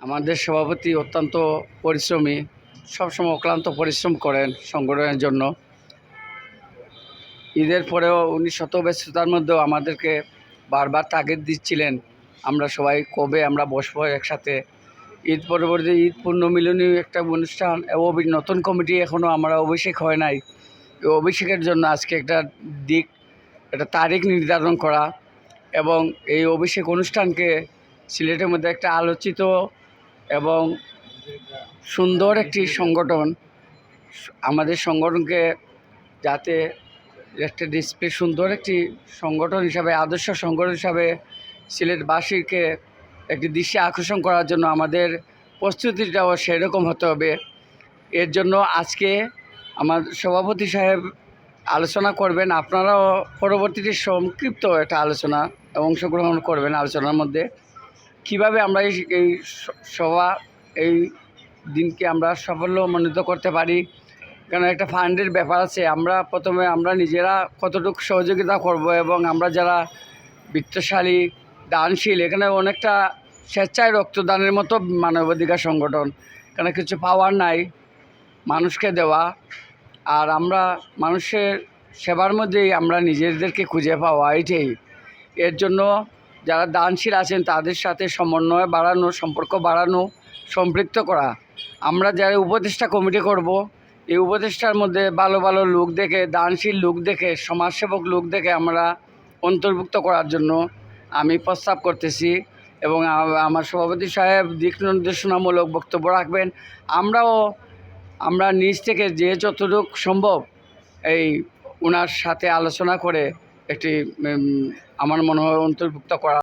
আমাদের সভাপতি অত্যন্ত পরিশ্রমী, সবসময় অক্লান্ত পরিশ্রম করেন সংগঠনের জন্য। ঈদের পরেও উনি শত ব্যস্ততার মধ্যেও আমাদেরকে বারবার তাগিদ দিচ্ছিলেন, আমরা সবাই কবে আমরা বসবো একসাথে? ঈদ পরবর্তী ঈদ পূর্ণমিলনী একটা অনুষ্ঠান এবং নতুন কমিটি এখনও আমরা অভিষেক হয় নাই। এই অভিষেকের জন্য আজকে একটা দিক, একটা তারিখ নির্ধারণ করা এবং এই অভিষেক অনুষ্ঠানকে সিলেটের মধ্যে একটা আলোচিত এবং সুন্দর একটি সংগঠন। আমাদের সংগঠনকে যাতে একটা ডিসপ্লে সুন্দর একটি সংগঠন হিসাবে, আদর্শ সংগঠন হিসাবে সিলেটবাসীকে একটি দৃশ্যে আকর্ষণ করার জন্য আমাদের প্রস্তুতিটাও সেরকম হতে হবে। এর জন্য আজকে আমার সভাপতি সাহেব আলোচনা করবেন। আপনারাও পরবর্তীতে সংক্ষিপ্ত একটা আলোচনা, অংশগ্রহণ করবেন আলোচনার মধ্যে। কীভাবে আমরা এই এই সভা, এই দিনকে আমরা সাফল্যমণ্ডিত করতে পারি? কেন একটা ফান্ডের ব্যাপার আছে, আমরা প্রথমে আমরা নিজেরা কতটুকু সহযোগিতা করব এবং আমরা যারা বৃত্তশালী, দানশীল, এখানে অনেকটা স্বেচ্ছায় রক্তদানের মতো মানবাধিকার সংগঠন, কেন কিছু পাওয়ার নাই, মানুষকে দেওয়া, আর আমরা মানুষের সেবার মধ্যেই আমরা নিজেদেরকে খুঁজে পাওয়া, এটাই। এর জন্য যারা দানশীল আছেন, তাদের সাথে সমন্বয় বাড়ানো, সম্পর্ক বাড়ানো, সম্পৃক্ত করা। আমরা যারা উপদেষ্টা কমিটি করব, এই উপদেষ্টার মধ্যে ভালো ভালো লোক দেখে, দানশীল লোক দেখে, সমাজসেবক লোক দেখে আমরা অন্তর্ভুক্ত করার জন্য আমি প্রস্তাব করতেছি এবং আমার সভাপতি সাহেব দিক নির্দেশনামূলক বক্তব্য রাখবেন। আমরাও, আমরা নিজ থেকে যে যতটুকু সম্ভব এই ওনার সাথে আলোচনা করে একটি আমার মনে হয় অন্তর্ভুক্ত করা